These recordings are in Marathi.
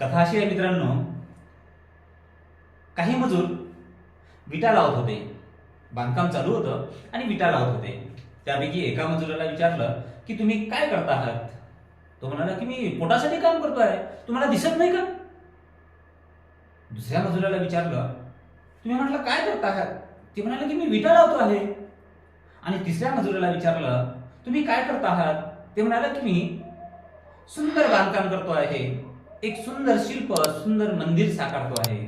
कथा अशी आहे मित्रांनो काही मजूर विटा लावत होते. बांधकाम चालू होतं आणि विटा लावत होते. त्यापैकी एका मजुराला विचारलं की तुम्ही काय करता आहात? तो म्हणाला की मी पोटासाठी काम करतो आहे. तुम्हाला दिसत नाही का? दुसऱ्या मजुराला विचारलं तुम्ही म्हटलं काय करता आहात? ते म्हणाले की मी विटा लावतो आहे. आणि तिसऱ्या मजुराला विचारलं तुम्ही काय करता आहात? ते म्हणाले की मी सुंदर बांधकाम करतो आहे. एक सुंदर शिल्प सुंदर मंदिर साकारतो आहे.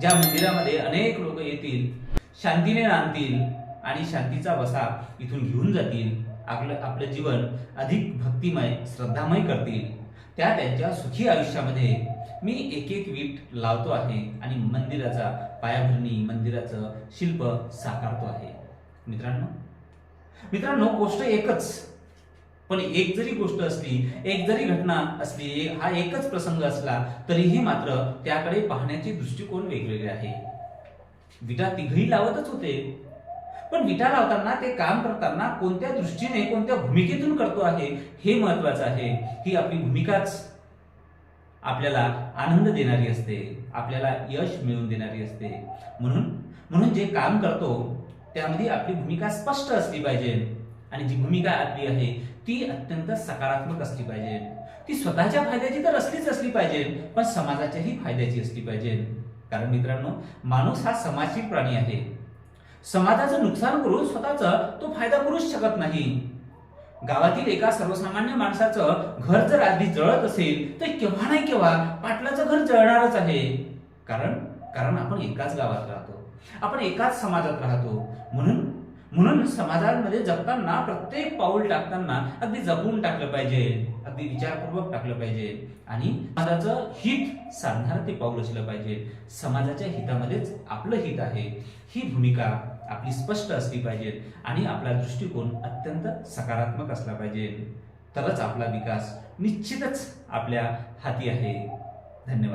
ज्या मंदिरामध्ये अनेक लोक येतील शांतीने नांदतील आणि शांतीचा वसा इथून घेऊन जातील. आपलं आपलं जीवन अधिक भक्तिमय श्रद्धामय करतील. त्या त्यांच्या सुखी आयुष्यामध्ये मी एक एक वीट लावतो आहे आणि मंदिराचा पायाभरणी मंदिराचं शिल्प साकारतो आहे. मित्रांनो मित्रांनो गोष्ट एकच. पण एक जरी गोष्ट असली एक जरी घटना असली हा एकच प्रसंग असला तरीही मात्र त्याकडे पाहण्याचे दृष्टिकोन वेगवेगळे आहे. विटा तिघही लावतच होते. पण विटा लावताना ते काम करताना कोणत्या दृष्टीने कोणत्या भूमिकेतून करतो आहे हे महत्वाचं आहे. ही आपली भूमिकाच आपल्याला आनंद देणारी असते. आपल्याला यश मिळवून देणारी असते. म्हणून म्हणून जे काम करतो त्यामध्ये आपली भूमिका स्पष्ट असली पाहिजे. आणि जी भूमिका आपली आहे ती अत्यंत सकारात्मक असली पाहिजे. ती स्वतःच्या फायद्याची तर असलीच असली पाहिजे पण समाजाच्याही फायद्याची असली पाहिजे. कारण मित्रांनो माणूस हा समाजशील प्राणी आहे. समाजाचं नुकसान करून स्वतःचा तो फायदा करूच शकत नाही. गावातील एका सर्वसामान्य माणसाचं घर जर आधी जळत असेल तर केव्हा नाही केव्हा पाटलाचं घर जळणारच आहे. कारण कारण आपण एकाच गावात राहतो. आपण एकाच समाजात राहतो. म्हणून म्हणून समाजामध्ये जगताना प्रत्येक पाऊल टाकताना अगदी जपून टाकलं पाहिजे. अगदी विचारपूर्वक टाकलं पाहिजे. आणि समाजाचं हित साधणारं ते पाऊल असलं पाहिजे. समाजाच्या हितामध्येच आपलं हित आहे. ही भूमिका आपली स्पष्ट असली पाहिजे आणि आपला दृष्टिकोन अत्यंत सकारात्मक असला पाहिजे. तरच आपला विकास निश्चितच आपल्या हाती आहे. धन्यवाद.